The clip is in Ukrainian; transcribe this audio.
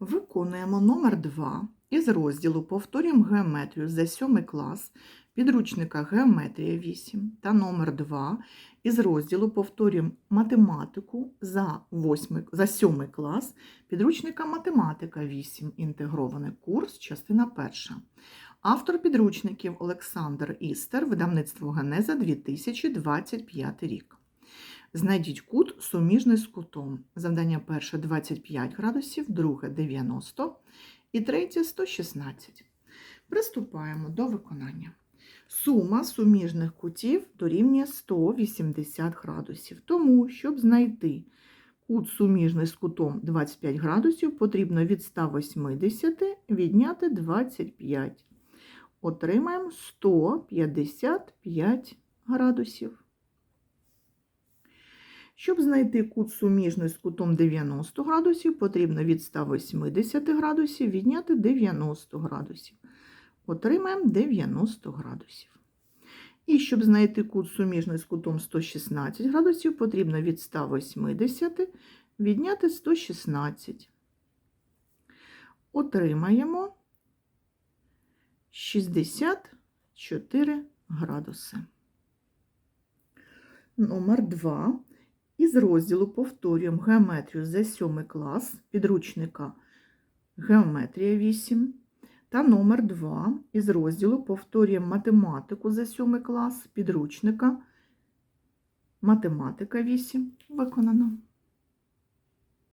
Виконуємо номер 2 із розділу Повторюємо геометрію за 7 клас підручника Геометрія 8 та номер 2 із розділу Повторюємо математику за 8, за 7 клас підручника Математика 8. Інтегрований курс, частина 1. Автор підручників Олександр Істер, видавництво Генеза 2025 рік. Знайдіть кут суміжний з кутом. Завдання перше 25 градусів, друге 90 і третє 116. Приступаємо до виконання. Сума суміжних кутів дорівнює 180 градусів. Тому, щоб знайти кут суміжний з кутом 25 градусів, потрібно від 180 відняти 25. Отримаємо 155 градусів. Щоб знайти кут суміжний з кутом 90 градусів, потрібно від 180 градусів відняти 90 градусів. Отримаємо 90 градусів. І щоб знайти кут суміжний з кутом 116 градусів, потрібно від 180 відняти 116. Отримаємо 64 градуси. Номер 2. Із розділу повторюємо геометрію за 7 клас підручника Геометрія 8 та номер 2 із розділу повторюємо математику за 7 клас підручника Математика 8 виконано.